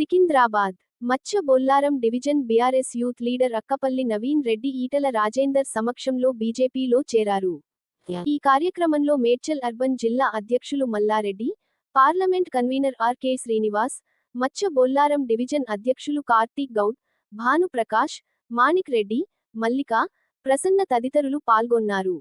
Secunderabad Macha Bollaram division BRS youth leader Akkapalli Naveen Reddy Etela Rajender సమక్షంలో బీజేపీలో చేరారు. ఈ కార్యక్రమంలో మేడ్చల్ అర్బన్ జిల్లా అధ్యక్షులు Mallareddy parliament convener RK Srinivas Macha Bollaram division అధ్యక్షులు కార్తీక్ గౌడ్ భాను ప్రకాష్ మాణిక్ రెడ్డి మల్లిక ప్రసన్న తదితరులు పాల్గొన్నారు.